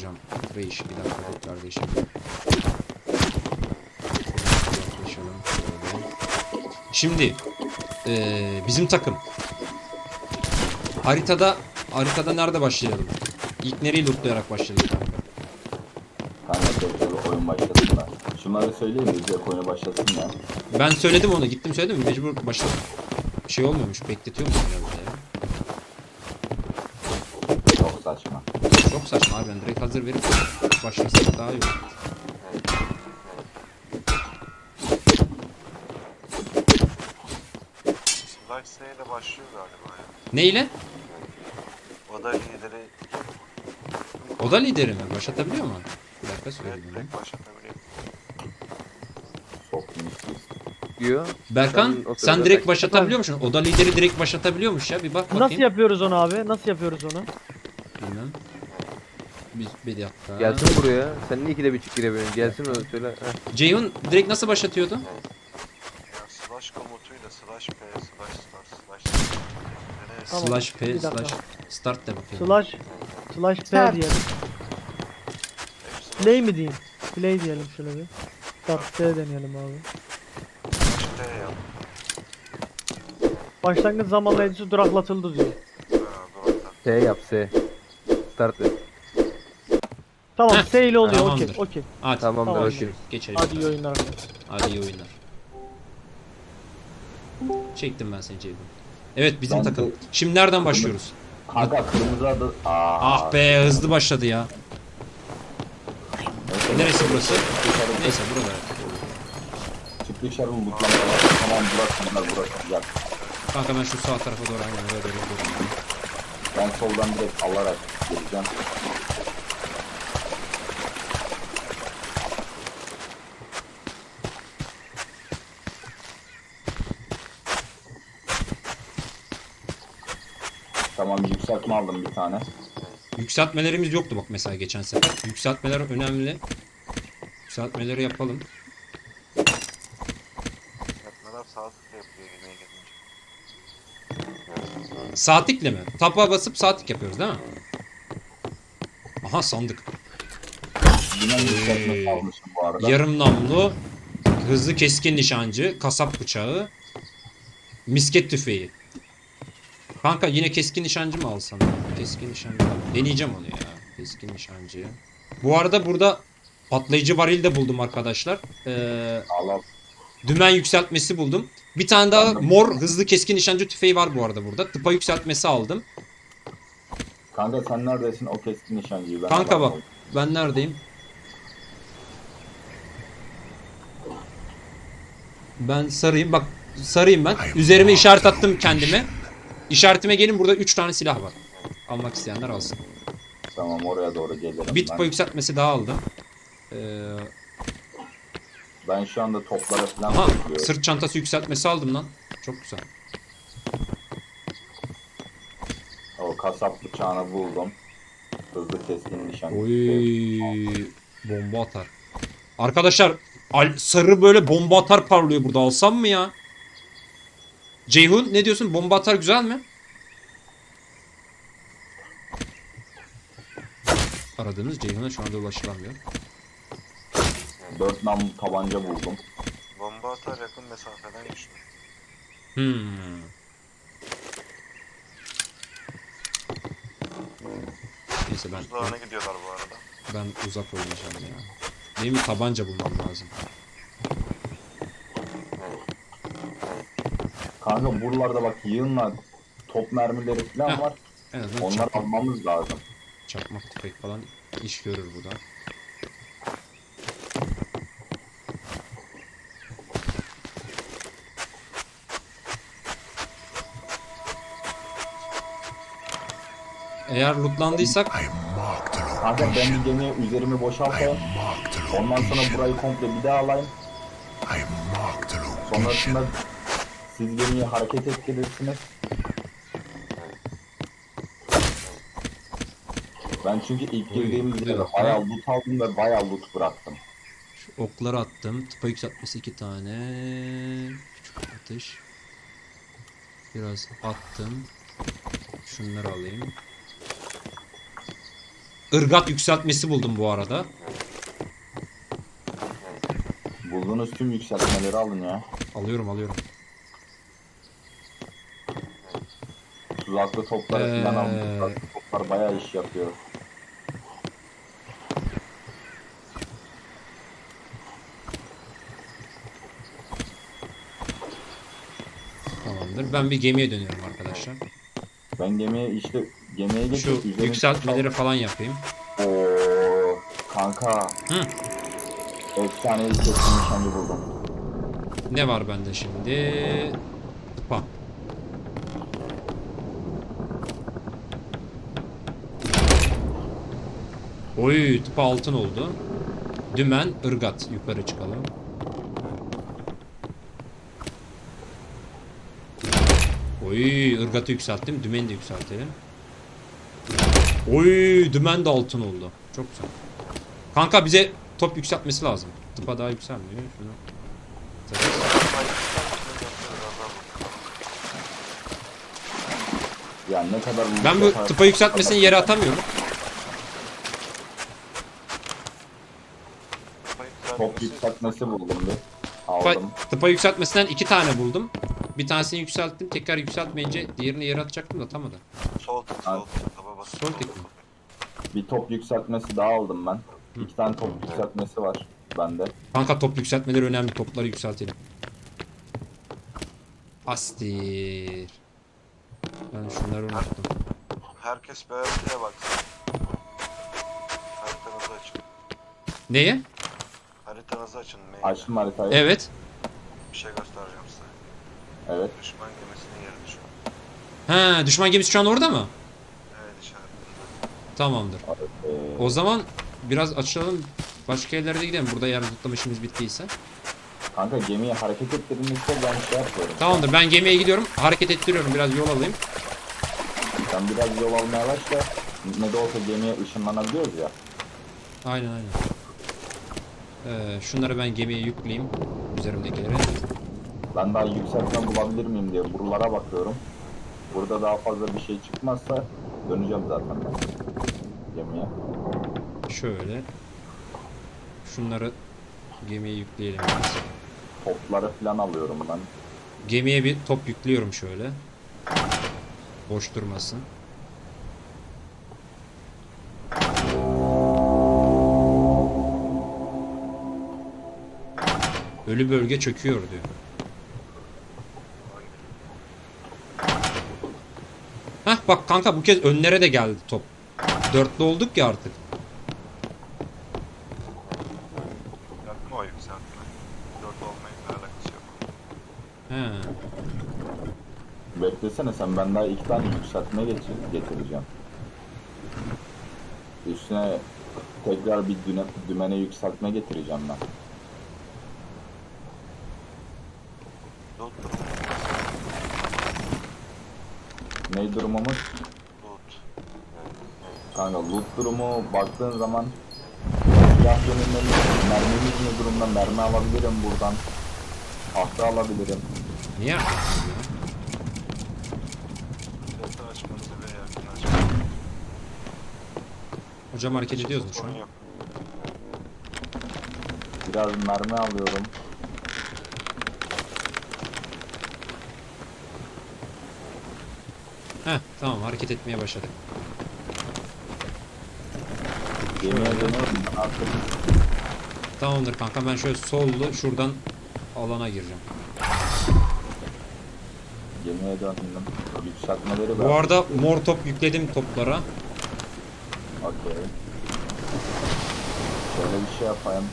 hocam. Reis bir dakika dur kardeşim. Yaklaşalım. Şimdi eee, bizim takım haritada haritada nerede başlayalım? İlk nereyi lootlayarak başlayalım kanka? Kanka tekrar oyun başlasın da. Şunları söyleyeyim mi? Direkt oyuna başlasın ya. Ben söyledim onu. Gittim söyledim. Mecbur başladım. Şey olmuyormuş. Bekletiyormuş biraz da ya. Çok saçma. Çok saçma abi. Ben direkt hazır verip başlasak daha iyi olur. İle başlıyor galiba ya. Ne ile? O da lideri O da lideri mi? Başlatabiliyor mu? Bir dakika evet söyleyeyim bunu. direkt başlatabiliyor. Soktum. diyor. Berkan sen sırada direkt başlatabiliyor musun? O da lideri direkt başlatabiliyormuş ya. Bir bak bakayım. Nasıl yapıyoruz onu abi? Nasıl yapıyoruz onu? Bir, bir dakika. Gelsin buraya. Sen niye ikide bir çık girebiliyorsun? Gelsin o söyle. Heh. Ceyhun direkt nasıl başlatıyordu? Ya slash komutuyla slash P slash start slash. Nereye Tamam, Slash P bir dakika. slash start de bakayım. Slash slash P Start. diyelim. hepsi Play mi diyeyim? Play diyelim şöyle bir. Start P deneyelim abi. slash P yap. Başlangıç zamanlayıcısı duraklatıldı diyor. Ha. S yap S. Start et. Tamam Heh, S ile oluyor. Okey. tamamdır. Okey. Hadi Tamamdır Tamam. okey. geçelim. Hadi iyi oyunlar. Hadi iyi oyunlar. Çektim ben seni Ceyhun. Evet bizim Ben de- takım. Şimdi nereden başlıyoruz? Kanka kırmızı adı... Aa, Ah be hızlı başladı ya. Neresi burası? Dışarı, Neyse burada. çık dışarı mutlanma var. Tamam burası güzel burası güzel. Kanka ben şu sağ tarafa doğru aynen oraya doğru gidiyorum. Ben soldan direkt alarak geleceğim. Yükseltme aldım bir tane. Yükseltmelerimiz yoktu bak mesela geçen sefer. Yükseltmeler önemli. Yükseltmeleri yapalım. Yatmalar sağ tıkla yapıyor yemeğe gelince. Saatlikle mi? Tapa basıp saatlik yapıyoruz değil mi? Aha sandık. Yine yükseltme Ee, almışım bu arada. Yarım namlu, hızlı keskin nişancı, kasap bıçağı, misket tüfeği. Kanka yine keskin nişancı mı alsam? Keskin nişancı. Deneyeceğim onu ya. Keskin nişancı. Bu arada burada patlayıcı varil de buldum arkadaşlar. Ee, Allah dümen yükseltmesi buldum. Bir tane daha mor hızlı keskin nişancı tüfeği var bu arada burada. Tıpa yükseltmesi aldım. Kanka sen neredesin o keskin nişancıyı ben Kanka bak. Ben neredeyim? Ben sarayım. Bak sarayım ben. Üzerime işaret attım kendime. İşaretime gelin burada 3 tane silah var. Almak isteyenler alsın. Tamam oraya doğru gelirim. Bir tıpa ben, yükseltmesi daha aldım. Ee, ben şu anda toplara falan aha sırt çantası yükseltmesi aldım lan. Çok güzel. O kasap bıçağını buldum. Hızlı keskin nişancı. Oy bomba atar. Arkadaşlar al- sarı böyle bomba atar parlıyor burada alsam mı ya? Ceyhun ne diyorsun? Bomba atar güzel mi? Aradığınız Ceyhun'a şu anda ulaşılamıyor. Dört namlu tabanca buldum. Bomba atar yakın mesafeden güçlü. Hmm. Neyse ben, Buzdağına gidiyorlar bu arada. ben uzak oynayacağım ya. Benim bir tabanca bulmam lazım. Kanka buralarda bak yığınla top mermileri falan var. En azından Onları çakmak, almamız lazım. çakmak tüfek falan iş görür burada. Eğer lootlandıysak Kanka ben bir gemiye üzerimi boşaltayım. Ondan sonra burayı komple bir daha alayım. Sonrasında siz gemiyi hareket ettirirsiniz. Ben çünkü ilk girdiğimiz bir yerde bayağı loot aldım ve bayağı loot bıraktım. şu okları attım. Tıpa yükseltmesi iki tane. Küçük atış. Biraz attım. Şunları alayım. ırgat yükseltmesi buldum bu arada. Bulduğunuz tüm yükseltmeleri alın ya. Alıyorum alıyorum. Tuzaklı topları Ee, falan alın. Tuzaklı toplar bayağı iş yapıyor. Tamamdır. Ben bir gemiye dönüyorum arkadaşlar. Ben gemiye işte gemiye Şu geçip üzerine- yükseltmeleri falan yapayım. Oo kanka. Hı. Efsane bir nişancı buldum. Ne var bende şimdi? Tıpa. Oy tıpa altın oldu. Dümen, ırgat. Yukarı çıkalım. Oy ırgatı yükselttim. Dümeni de yükseltelim. Oy dümen de altın oldu. Çok güzel. Kanka bize top yükseltmesi lazım. Tıpa daha yükselmiyor. Şunu. Yani ne kadar Ben bu tıpa yükseltmesini yere atamıyorum. Top yükseltmesi buldum bir. Tıpa, Aldım. tıpa yükseltmesinden iki tane buldum. Bir tanesini yükselttim. Tekrar yükseltmeyince diğerini yere atacaktım da atamadı. Sol tık sol tık. Taba bas. Sol tık mı? Bir top yükseltmesi daha aldım ben. İki tane top yükseltmesi var bende. Kanka top yükseltmeleri önemli. Topları yükseltelim. Astir. Ben şunları unuttum. Herkes bir haritaya baksın. Haritanızı açın. Neye? Haritanızı açın. Mail. Açtım haritayı. Evet. Bir şey göstereceğim size. Evet. Düşman gemisinin yeri düşman. Ha, düşman gemisi şu an orada mı? Evet işaretinde. Tamamdır. Ee, O zaman biraz açalım. Başka yerlere de gidelim. Burada yer tutlama işimiz bittiyse. kanka gemiyi hareket ettirdiğinizde ben şey yapıyorum. Tamamdır. Ben gemiye gidiyorum. Hareket ettiriyorum. Biraz yol alayım. Sen biraz yol almaya başla. Ne de olsa gemiye ışınlanabiliyoruz ya. Aynen aynen. Ee, şunları ben gemiye yükleyeyim. Üzerimdekileri. Ben daha yükseltme bulabilir miyim diye buralara bakıyorum. Burada daha fazla bir şey çıkmazsa döneceğim zaten ben gemiye. Şöyle. Şunları gemiye yükleyelim. biraz. Topları falan alıyorum ben. Gemiye bir top yüklüyorum şöyle. Boş durmasın. Ölü bölge çöküyor diyor. Hah bak kanka bu kez önlere de geldi top. Dörtlü olduk ya artık. Yapma o yükseltme. Dört olmayınca alakası yok. He. Beklesene sen ben daha iki tane yükseltme getir getireceğim. Üstüne tekrar bir düne, dümene yükseltme getireceğim ben. Ne durumumuz? Loot. Kanka loot durumu baktığın zaman silah yönünden mermimiz ne durumda mermi alabilirim buradan. Tahta alabilirim. Niye yapıyorsun ya? Silahı açmanızı ve yakın açmanızı. Hocam hareket ediyoruz mu şu an? Sorun yok. Biraz mermi alıyorum. Heh tamam hareket etmeye başladık. Artık. Tamamdır kanka ben şöyle sollu şuradan alana gireceğim. Gemiye döndüm. Yükseltmeleri Bu arada mor top yükledim toplara. Okey. Şöyle bir şey yapayım.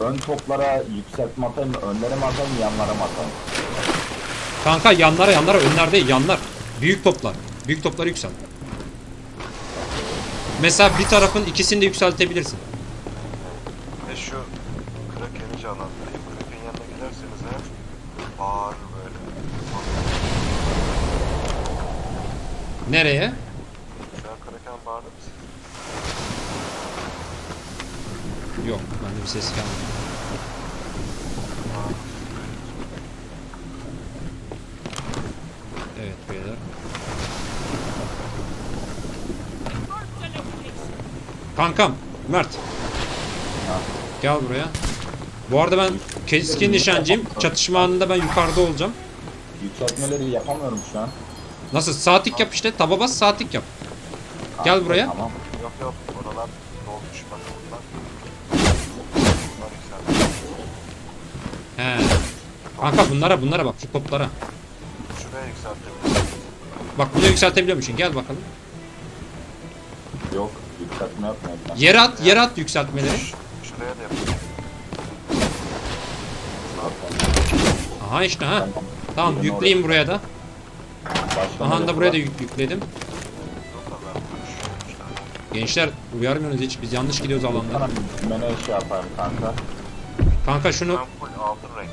Ön toplara yükseltme atayım mı? Önlere mi atayım, yanlara mı atayım? Kanka yanlara yanlara önler değil yanlar. Büyük toplar. Büyük topları yükselt. Mesela bir tarafın ikisini de yükseltebilirsin. Ve şu Kraken'i canlandırayım. Kraken yanına giderseniz eğer bağır böyle. Nereye? Şu an Kraken bağırdı mı siz? Yok bende bir ses gelmedi. Evet beyler. Kankam Mert. Gel buraya. Bu arada ben keskin nişancıyım. Çatışma anında ben yukarıda olacağım. Yükseltmeleri yapamıyorum şu an. Nasıl? Saatlik yap işte. Taba bas saatlik yap. Gel buraya. Tamam. Yok yok oralar dolmuş bak bunlar. Bunlar yükseldi. He. Kanka bunlara bunlara bak şu toplara. Şuraya yükseltebiliriz. Bak bunu yükseltebiliyor musun? Gel bakalım. Yükseltme. Ben. Yere at, yere at yükseltmeleri. Şuraya da yapalım. Aha işte ha. Tamam. Tamam Birini yükleyeyim buraya da. Aha da buraya da yük- yükledim. Gençler uyarmıyorsunuz hiç. Biz yanlış gidiyoruz alanda. Sana dümene şey yapayım kanka. Kanka şunu Ben full altın renk.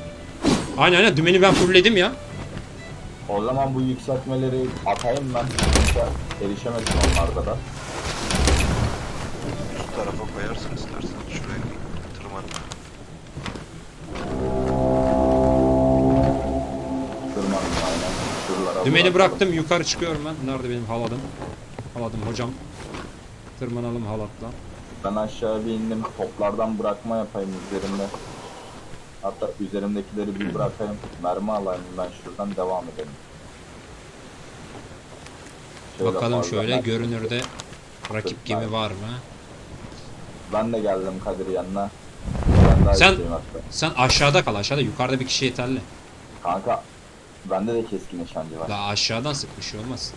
aynen aynen dümeni ben fullledim ya. O zaman bu yükseltmeleri atayım ben. Çünkü erişemezsin onlarda da. Tarafa koyarsın istersen. Şuraya aynen. Şuralara Dümeni bıraktım yukarı çıkıyorum ben. Nerede benim haladım? Haladım hocam. Tırmanalım halatla. Ben aşağı bir indim. Toplardan bırakma yapayım üzerimde. Hatta üzerimdekileri bir bırakayım. Mermi alayım ben şuradan devam edelim. Şöyle Bakalım şöyle görünürde rakip gemi var mı? Ben de geldim Kadir yanına. Ben daha Sen- hatta. Sen aşağıda kal aşağıda yukarıda bir kişi yeterli. Kanka bende de keskin nişancı var. Daha aşağıdan sık bir şey olmaz.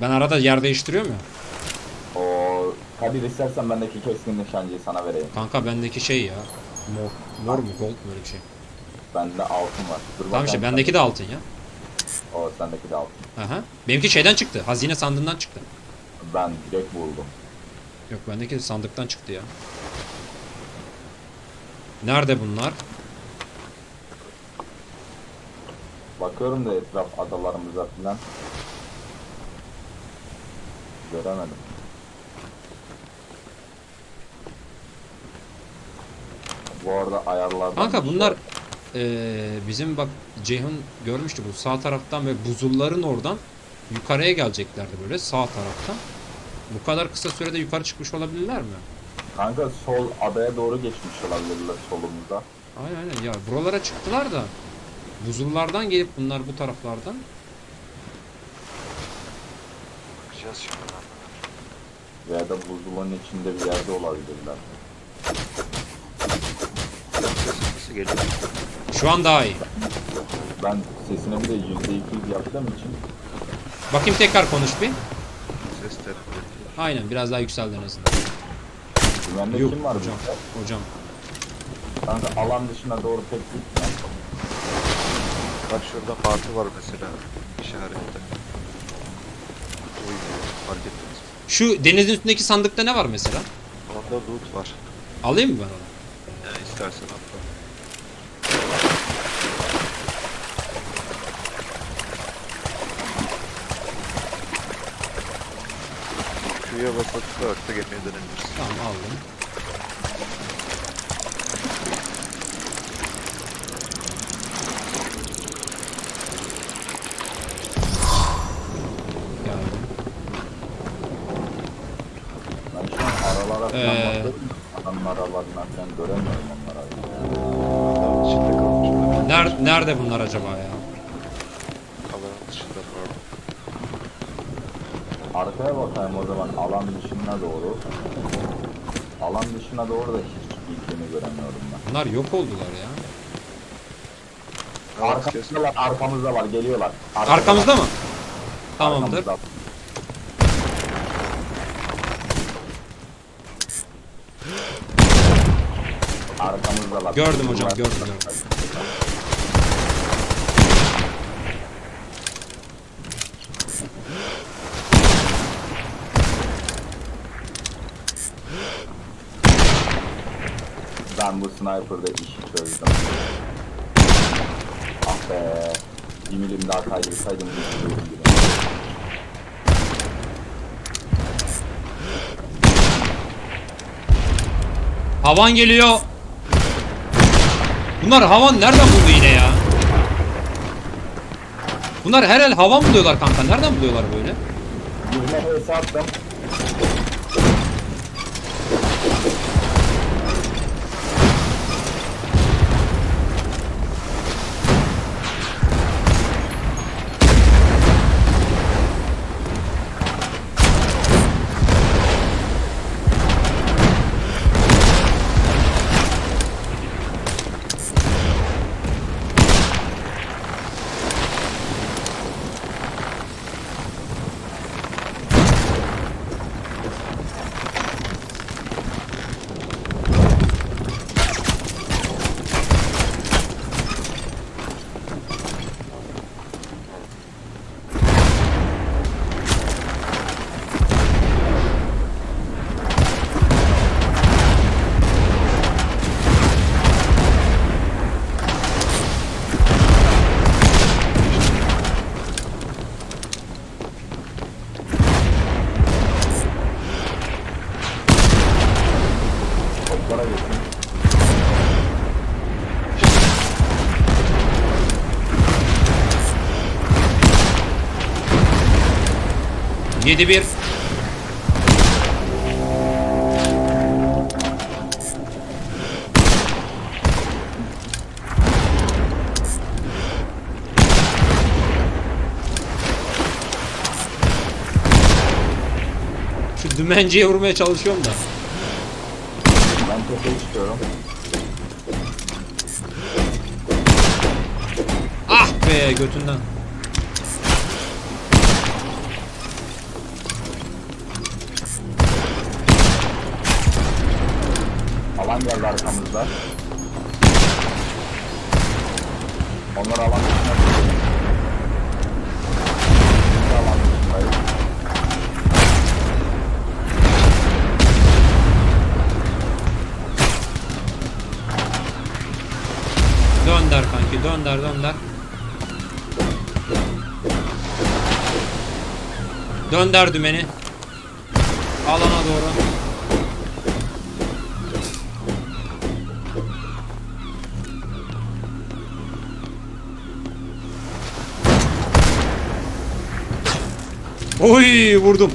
Ben arada yer değiştiriyorum ya. O Kadir istersen bendeki keskin nişancıyı sana vereyim. Kanka bendeki şey ya. Mor. Mor mu gold mu öyle bir şey. Bende altın var. Dur Tamam işte bakayım bendeki de altın ya. sen- O sendeki de altın. Aha. Benimki şeyden çıktı. Hazine sandığından çıktı. Ben direkt buldum. Yok bendeki sandıktan çıktı ya. Nerede bunlar? Bakıyorum da etraf adalarımıza falan. Göremedim. Bu arada ayarlardan... Kanka bunlar eee, bizim bak Ceyhun görmüştü bu sağ taraftan ve buzulların oradan yukarıya geleceklerdi böyle sağ taraftan. Bu kadar kısa sürede yukarı çıkmış olabilirler mi? Kanka sol adaya doğru geçmiş olabilirler solumuzda. Aynen aynen ya buralara çıktılar da buzullardan gelip bunlar bu taraflardan Bakacağız şimdi. Veya da buzulun içinde bir yerde olabilirler. Nasıl geliyor? şu an daha iyi. Ben sesini bir de %200 yaptığım için Bakayım tekrar konuş bir. Ses terapi. Aynen biraz daha yükseldi en azından. Güvende Yok kim var hocam. bizde? Hocam. Kanka alan dışına doğru pek gitme. Bak şurada martı var mesela. işarette. Uymuyor. Fark ettiniz mi? Şu denizin üstündeki sandıkta ne var mesela? Onda loot var. Alayım mı ben onu? Yani istersen atla. Q'ya basıp tutarak da gemiye dönebilirsin. Tamam aldım. Ben aralara falan Ee. Adamın aralarına falan göremiyorum onları. Nerede bunlar acaba ya? Arkaya bakayım o zaman alan dışına doğru. Alan dışına doğru da hiç gittiğini göremiyorum ben. Bunlar yok oldular ya. Arkamızdalar, arkamızda var, geliyorlar. Arkamızda mı? Tamamdır. Arkamızda. Arkamızdalar. Gördüm hocam, gördüm, gördüm. Sniper'da işi çözdüm. Ah be. Bir milim daha kaydırsaydım. Havan geliyor. Bunlar havan nereden buldu yine ya? Bunlar her el havan buluyorlar kanka. Nereden buluyorlar böyle? Birine HS 7-1. Şu dümenciye vurmaya çalışıyorum da. Ben tepeye çıkıyorum. Ah be götünden. Geldi arkamızda. Onlar alan dışına çıktı. Biz alan dışındayız. Dönder kanki dönder dönder. Dönder dümeni. Alana doğru. Oy vurdum.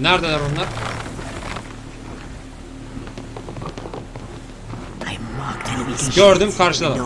Neredeler onlar? Gördüm karşıdalar.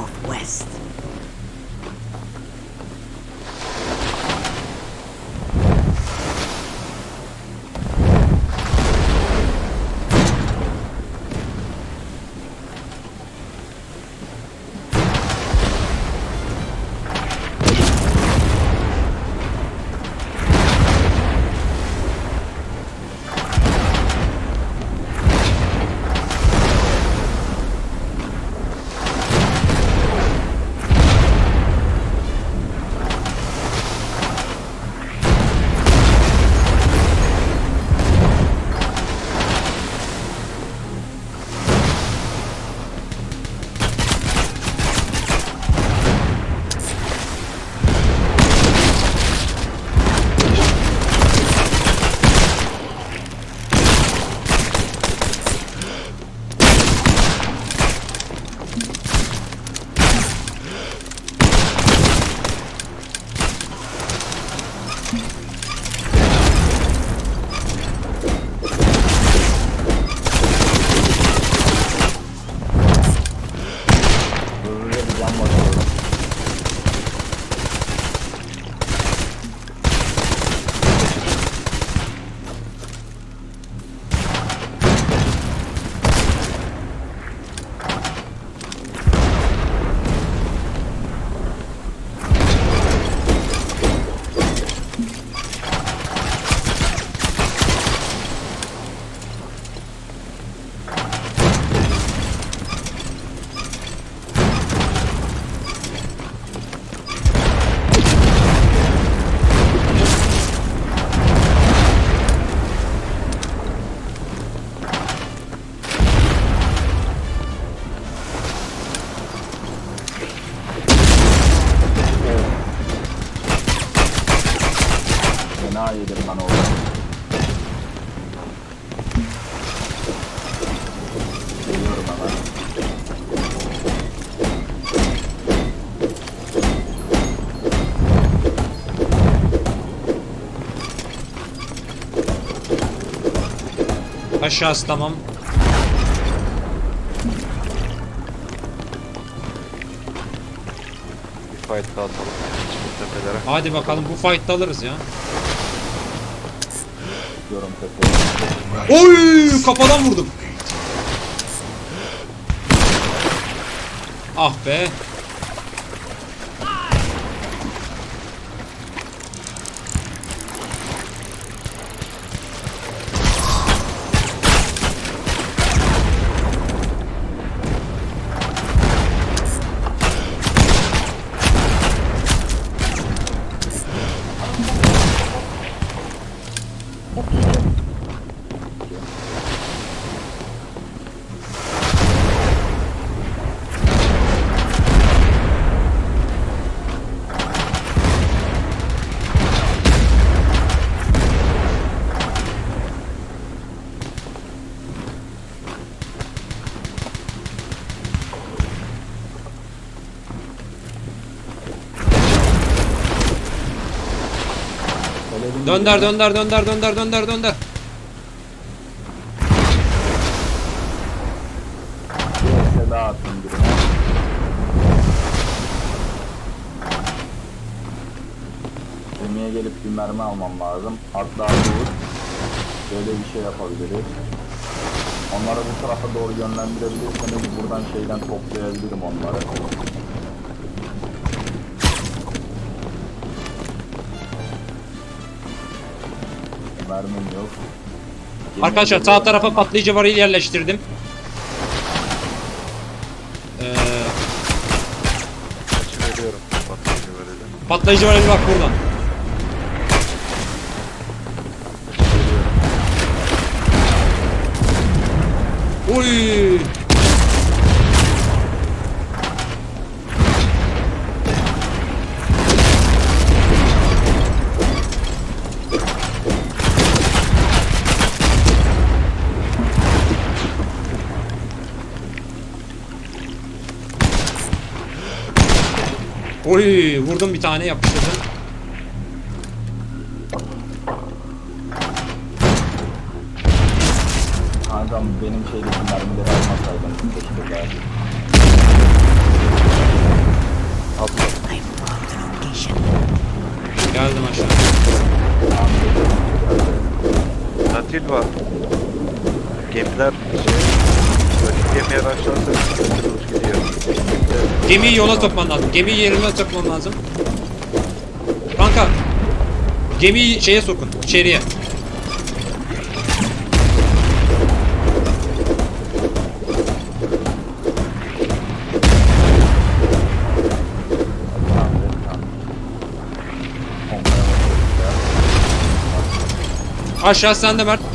Aşağısı tamam. Bir fight daha atalım. Çıkıp tepelere. Hadi bakalım bu fight'ta alırız ya. Çıkıyorum tepeye. Oy kafadan vurdum. Ah be. Dönder dönder dönder dönder dönder dönder. Ese daha attım. Gemiye gelip bir mermi almam lazım. Hatta dur. Böyle bir şey yapabiliriz. Onları bu tarafa doğru yönlendirebilirseniz buradan şeyden toplayabilirim onları. Mermim yok. Gemiye Arkadaşlar sağ tarafa patlayıcı varil yerleştirdim. Ee. Patlayıcı varil bak buradan. Uy! Oy vurdum bir tane yapıştırdım. Gemiye araçlarsa. Gemiyi yola sokman lazım. Gemiyi yerine sokman lazım. Kanka. Gemiyi şeye sokun. içeriye. Aşağı sen de Mert.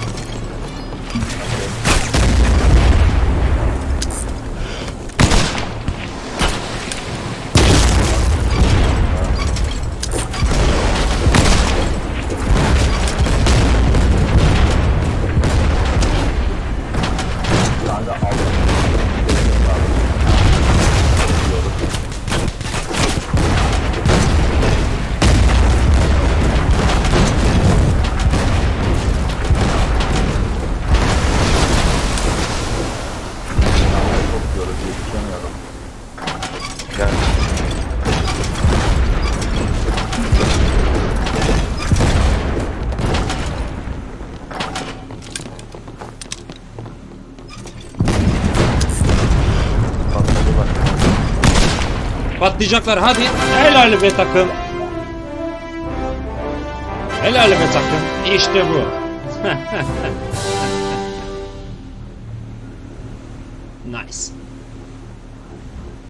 Patlayacaklar hadi. Helal be takım. Helal be takım. İşte bu. nice.